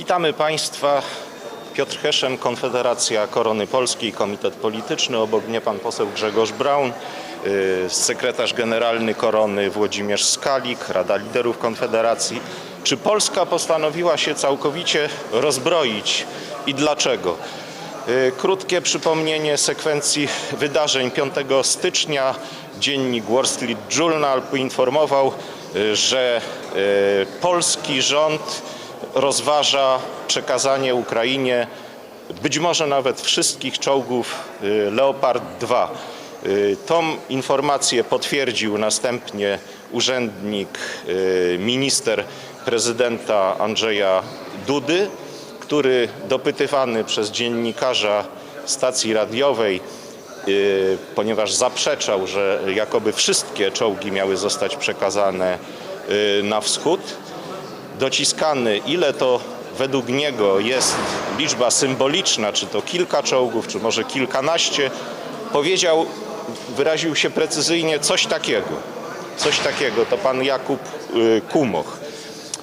Witamy Państwa. Piotr Heszem, Konfederacja Korony Polskiej, Komitet Polityczny. Obok mnie pan poseł Grzegorz Braun, y, sekretarz generalny Korony Włodzimierz Skalik, Rada Liderów Konfederacji. Czy Polska postanowiła się całkowicie rozbroić i dlaczego? Y, Krótkie przypomnienie sekwencji wydarzeń 5 stycznia. Dziennik Wall Street Journal poinformował, y, że polski rząd rozważa przekazanie Ukrainie być może nawet wszystkich czołgów y, Leopard 2. Y, Tą informację potwierdził następnie urzędnik, y, minister prezydenta Andrzeja Dudy, który dopytywany przez dziennikarza stacji radiowej, ponieważ zaprzeczał, że jakoby wszystkie czołgi miały zostać przekazane na wschód, dociskany, ile to według niego jest liczba symboliczna, czy to kilka czołgów, czy może kilkanaście, powiedział, wyraził się precyzyjnie coś takiego. Coś takiego, to pan Jakub y, Kumoch.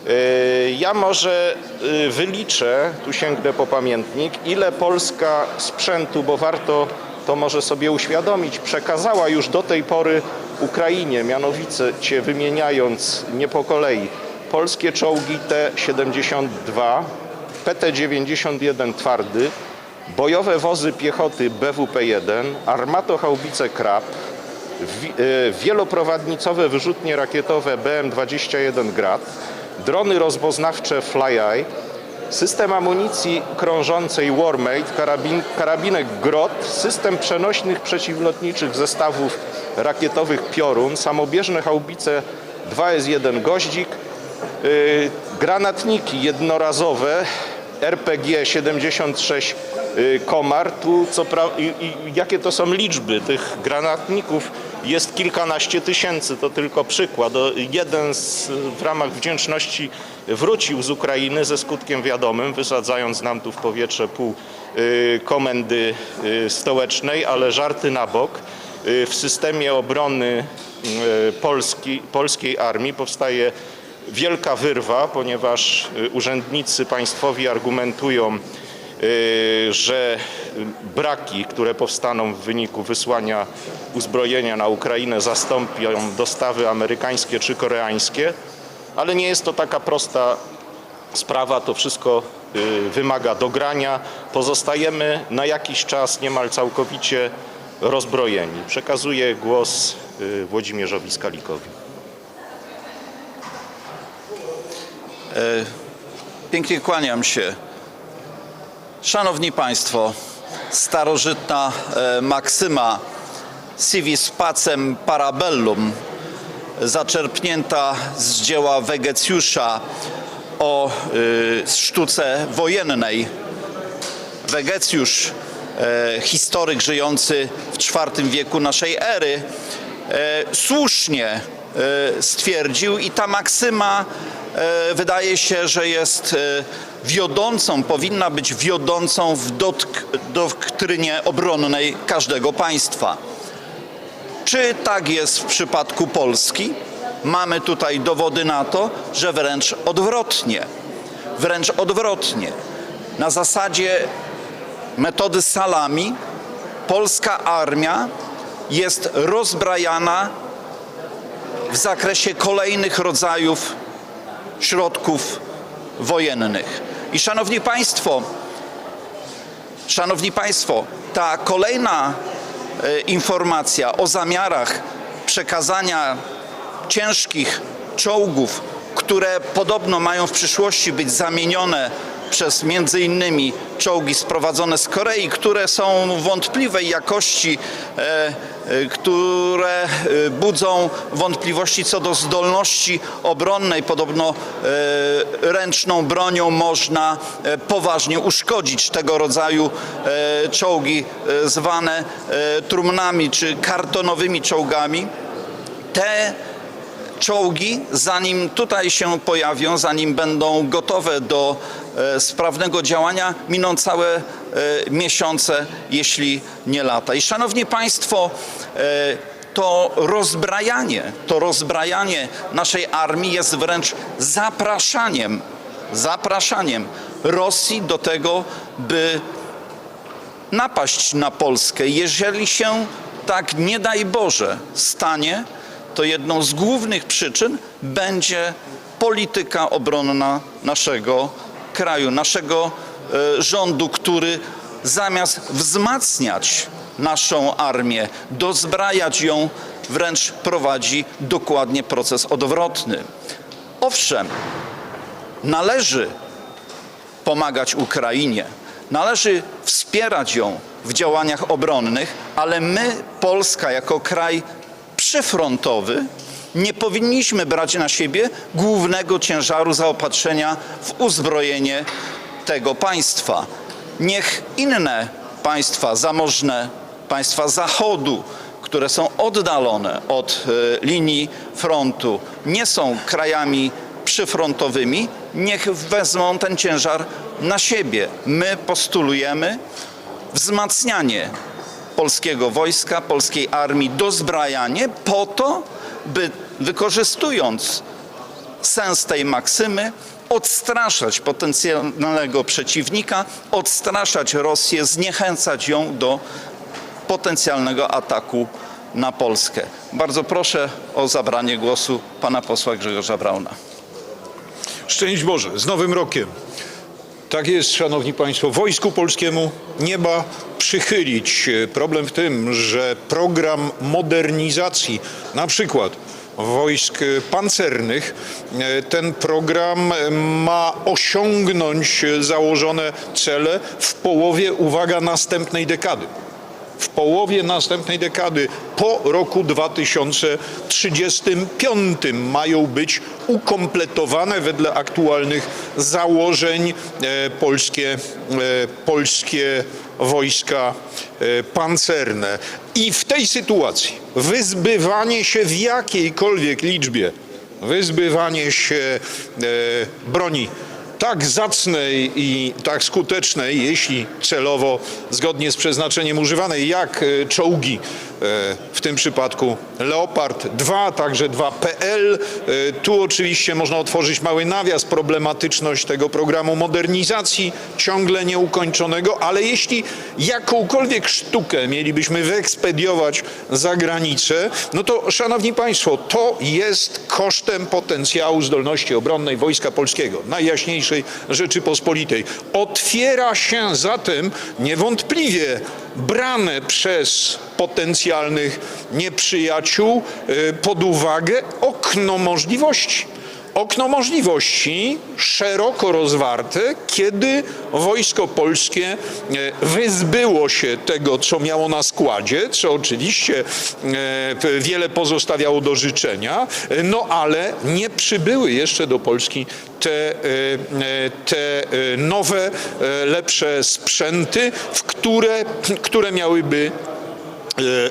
Y, Ja może y, wyliczę, tu sięgnę po pamiętnik, ile Polska sprzętu, bo warto to może sobie uświadomić, przekazała już do tej pory Ukrainie, mianowicie wymieniając nie po kolei polskie czołgi T-72, PT-91 twardy, bojowe wozy piechoty BWP-1, armatochaubice Krab, e, wieloprowadnicowe wyrzutnie rakietowe BM-21 Grad, drony rozpoznawcze FlyEye, system amunicji krążącej Warmate, karabin, karabinek Grot, system przenośnych przeciwlotniczych zestawów rakietowych Piorun, samobieżne haubice 2S1 Goździk, granatniki jednorazowe RPG 76 y, Komar. Tu co pra... i, i, jakie to są liczby tych granatników? Jest kilkanaście tysięcy, to tylko przykład. Jeden z, w ramach wdzięczności wrócił z Ukrainy ze skutkiem wiadomym, wysadzając nam tu w powietrze pół y, komendy y, stołecznej, ale żarty na bok. Y, W systemie obrony y, Polski, polskiej armii powstaje wielka wyrwa, ponieważ y, urzędnicy państwowi argumentują, y, że braki, które powstaną w wyniku wysłania uzbrojenia na Ukrainę, zastąpią dostawy amerykańskie czy koreańskie, ale nie jest to taka prosta sprawa, to wszystko y, wymaga dogrania. Pozostajemy na jakiś czas niemal całkowicie rozbrojeni. Przekazuję głos y, Włodzimierzowi Skalikowi. Pięknie kłaniam się. Szanowni Państwo, starożytna e, maksyma civis pacem parabellum, zaczerpnięta z dzieła Wegecjusza o y, sztuce wojennej. Wegecjusz, e, historyk żyjący w IV wieku naszej ery, e, słusznie e, stwierdził i ta maksyma e, wydaje się, że jest e, wiodącą, powinna być wiodącą w doktrynie obronnej każdego państwa. Czy tak jest w przypadku Polski? Mamy tutaj dowody na to, że wręcz odwrotnie. Wręcz odwrotnie. Na zasadzie metody salami polska armia jest rozbrajana w zakresie kolejnych rodzajów środków wojennych. I szanowni państwo, szanowni państwo, ta kolejna e, informacja o zamiarach przekazania ciężkich czołgów, które podobno mają w przyszłości być zamienione przez między innymi czołgi sprowadzone z Korei, które są wątpliwej jakości, e, e, które e, budzą wątpliwości co do zdolności obronnej. Podobno ręczną bronią można poważnie uszkodzić tego rodzaju czołgi zwane trumnami czy kartonowymi czołgami. Te czołgi, zanim tutaj się pojawią, zanim będą gotowe do sprawnego działania, miną całe e, miesiące, jeśli nie lata. I szanowni państwo, e, to rozbrajanie, to rozbrajanie naszej armii jest wręcz zapraszaniem, zapraszaniem Rosji do tego, by napaść na Polskę. Jeżeli się tak nie daj Boże stanie, to jedną z głównych przyczyn będzie polityka obronna naszego kraju, naszego e, rządu, który zamiast wzmacniać naszą armię, dozbrajać ją, wręcz prowadzi dokładnie proces odwrotny. Owszem, należy pomagać Ukrainie. Należy wspierać ją w działaniach obronnych, ale my, Polska, jako kraj przyfrontowy, nie powinniśmy brać na siebie głównego ciężaru zaopatrzenia w uzbrojenie tego państwa. Niech inne państwa zamożne, państwa Zachodu, które są oddalone od e, linii frontu, nie są krajami przyfrontowymi, niech wezmą ten ciężar na siebie. My postulujemy wzmacnianie polskiego wojska, polskiej armii, dozbrajanie po to, by wykorzystując sens tej maksymy, odstraszać potencjalnego przeciwnika, odstraszać Rosję, zniechęcać ją do potencjalnego ataku na Polskę. Bardzo proszę o zabranie głosu pana posła Grzegorza Brauna. Szczęść Boże, z Nowym Rokiem. Tak jest, Szanowni Państwo, Wojsku Polskiemu nieba przychylić. Problem w tym, że program modernizacji, na przykład wojsk pancernych, ten program ma osiągnąć założone cele w połowie, uwaga, następnej dekady w połowie następnej dekady, po roku 2035 mają być ukompletowane wedle aktualnych założeń e, polskie, e, polskie wojska e, pancerne. I w tej sytuacji wyzbywanie się w jakiejkolwiek liczbie, wyzbywanie się broni tak zacnej i tak skutecznej, jeśli celowo zgodnie z przeznaczeniem używanej, jak e, czołgi, e, w tym przypadku Leopard 2, także 2PL. E, Tu oczywiście można otworzyć mały nawias, problematyczność tego programu modernizacji, ciągle nieukończonego, ale jeśli jakąkolwiek sztukę mielibyśmy wyekspediować za granicę, no to szanowni państwo, to jest kosztem potencjału zdolności obronnej Wojska Polskiego, najjaśniejszej Rzeczypospolitej. Otwiera się zatem niewątpliwie brane przez potencjalnych nieprzyjaciół y, pod uwagę okno możliwości okno możliwości szeroko rozwarte, kiedy wojsko polskie e, wyzbyło się tego, co miało na składzie, co oczywiście e, wiele pozostawiało do życzenia, no ale nie przybyły jeszcze do Polski te, e, te nowe, lepsze sprzęty, w które, które miałyby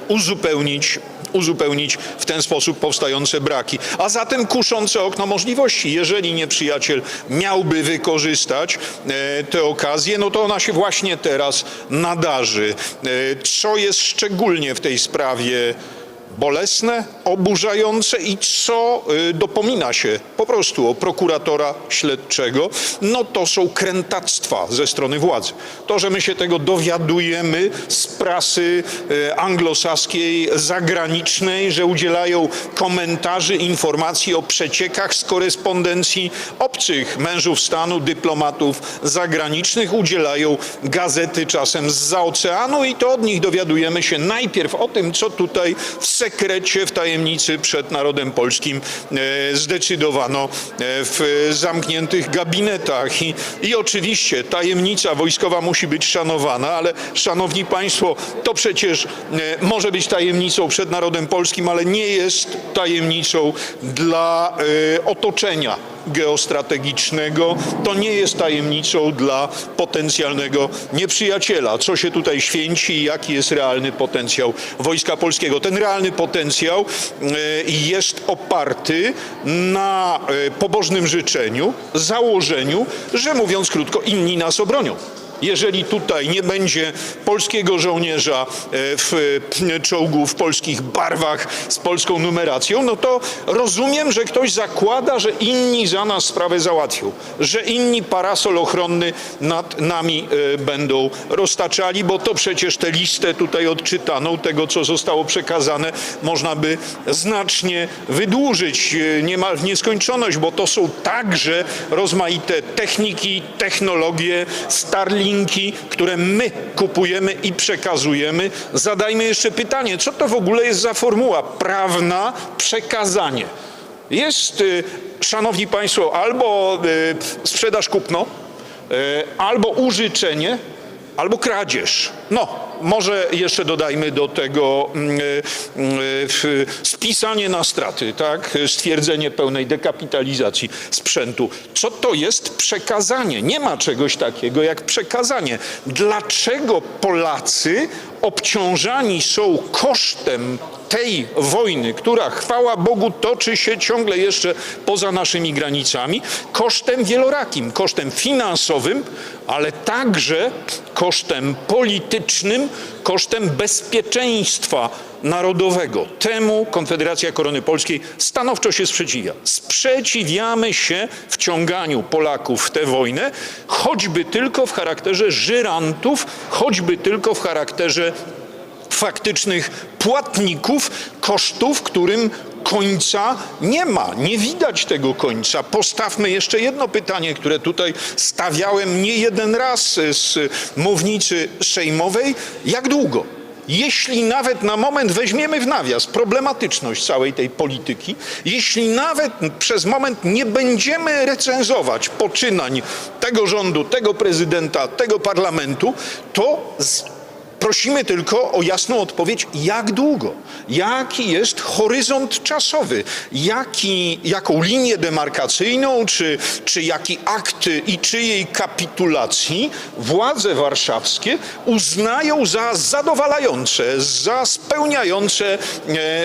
uzupełnić uzupełnić w ten sposób powstające braki. A zatem kuszące okno możliwości. Jeżeli nieprzyjaciel miałby wykorzystać e, tę okazję, no to ona się właśnie teraz nadarzy. E, Co jest szczególnie w tej sprawie bolesne, oburzające i co y, dopomina się po prostu o prokuratora śledczego, no to są krętactwa ze strony władzy. To, że my się tego dowiadujemy z prasy y, anglosaskiej, zagranicznej, że udzielają komentarzy, informacji o przeciekach z korespondencji obcych mężów stanu, dyplomatów zagranicznych, udzielają gazety czasem z oceanu i to od nich dowiadujemy się najpierw o tym, co tutaj w sekrecie, w tajemnicy przed narodem polskim e, zdecydowano e, w zamkniętych gabinetach. I, I oczywiście tajemnica wojskowa musi być szanowana, ale szanowni państwo, to przecież e, może być tajemnicą przed narodem polskim, ale nie jest tajemnicą dla otoczenia geostrategicznego. To nie jest tajemnicą dla potencjalnego nieprzyjaciela. Co się tutaj święci i jaki jest realny potencjał Wojska Polskiego. Ten realny potencjał e, jest oparty na e, pobożnym życzeniu, założeniu, że mówiąc krótko, inni nas obronią. Jeżeli tutaj nie będzie polskiego żołnierza e, w e, czołgu w polskich barwach z polską numeracją, no to rozumiem, że ktoś zakłada, że inni za nas sprawę załatwią, że inni parasol ochronny nad nami e, będą roztaczali, bo to przecież tę listę tutaj odczytaną, tego co zostało przekazane, można by znacznie wydłużyć niemal w nieskończoność, bo to są także rozmaite techniki, technologie, Które my kupujemy i przekazujemy. Zadajmy jeszcze pytanie, co to w ogóle jest za formuła prawna przekazanie? Jest, y, szanowni państwo, albo y, sprzedaż kupno, y, albo użyczenie, albo kradzież. No, może jeszcze dodajmy do tego mm, y, y, spisanie na straty, tak? Stwierdzenie pełnej dekapitalizacji sprzętu. Co to jest przekazanie? Nie ma czegoś takiego jak przekazanie. Dlaczego Polacy obciążani są kosztem tej wojny, która chwała Bogu toczy się ciągle jeszcze poza naszymi granicami, kosztem wielorakim, kosztem finansowym, ale także kosztem politycznym, kosztem bezpieczeństwa narodowego. Temu Konfederacja Korony Polskiej stanowczo się sprzeciwia. Sprzeciwiamy się wciąganiu Polaków w tę wojnę, choćby tylko w charakterze żyrantów, choćby tylko w charakterze faktycznych płatników kosztów, którym końca nie ma. Nie widać tego końca. Postawmy jeszcze jedno pytanie, które tutaj stawiałem nie jeden raz z mównicy sejmowej. Jak długo? Jeśli nawet na moment weźmiemy w nawias problematyczność całej tej polityki, jeśli nawet przez moment nie będziemy recenzować poczynań tego rządu, tego prezydenta, tego parlamentu, to Prosimy tylko o jasną odpowiedź, jak długo, jaki jest horyzont czasowy, jaki, jaką linię demarkacyjną, czy, czy jaki akt i czyjej kapitulacji władze warszawskie uznają za zadowalające, za spełniające e,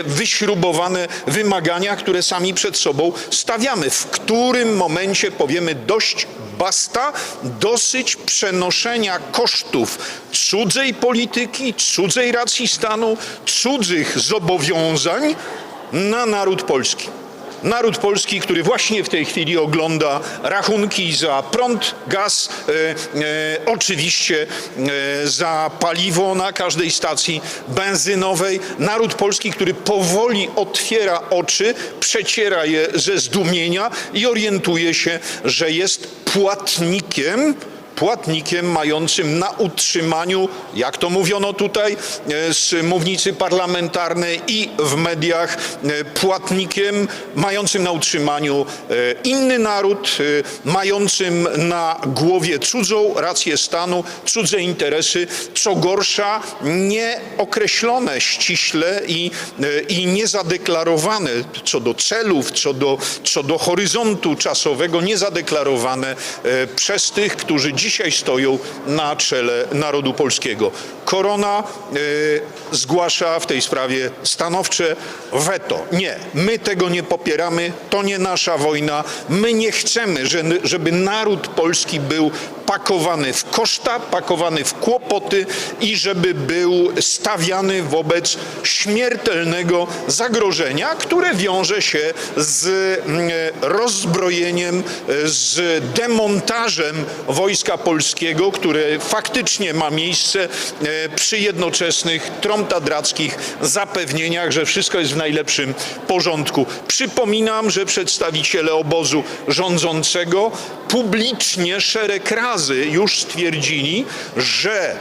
wyśrubowane wymagania, które sami przed sobą stawiamy. W którym momencie powiemy dość basta, dosyć przenoszenia kosztów cudzej polityki, cudzej racji stanu, cudzych zobowiązań na naród polski. Naród polski, który właśnie w tej chwili ogląda rachunki za prąd, gaz, e, e, oczywiście e, za paliwo na każdej stacji benzynowej. Naród polski, który powoli otwiera oczy, przeciera je ze zdumienia i orientuje się, że jest płatnikiem płatnikiem mającym na utrzymaniu, jak to mówiono tutaj e, z mównicy parlamentarnej i w mediach, e, płatnikiem mającym na utrzymaniu e, inny naród, mającym na głowie cudzą rację stanu, cudze interesy, co gorsza, nieokreślone ściśle i, i niezadeklarowane co do celów, co do, co do horyzontu czasowego, niezadeklarowane przez tych, którzy dzisiaj stoją na czele narodu polskiego. Korona y, zgłasza w tej sprawie stanowcze weto. Nie, my tego nie popieramy, to nie nasza wojna. My nie chcemy, że- żeby naród polski był pakowany w koszta, pakowany w kłopoty i żeby był stawiany wobec śmiertelnego zagrożenia, które wiąże się z mm, rozbrojeniem, z demontażem Wojska Polskiego, które faktycznie ma miejsce e, przy jednoczesnych tromtadrackich zapewnieniach, że wszystko jest w najlepszym porządku. Przypominam, że przedstawiciele obozu rządzącego publicznie szereg razy już stwierdzili, że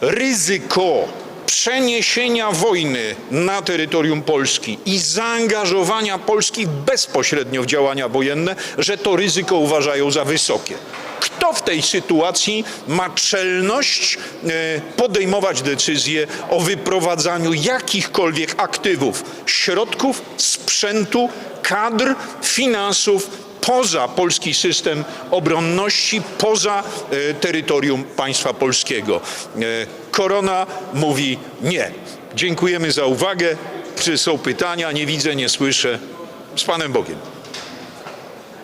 ryzyko przeniesienia wojny na terytorium Polski i zaangażowania Polski bezpośrednio w działania wojenne, że to ryzyko uważają za wysokie. Kto w tej sytuacji ma czelność e, podejmować decyzję o wyprowadzaniu jakichkolwiek aktywów, środków, sprzętu, kadr, finansów poza polski system obronności, poza e, terytorium państwa polskiego. E, Korona mówi nie. Dziękujemy za uwagę. Czy są pytania? Nie widzę, nie słyszę. Z Panem Bogiem.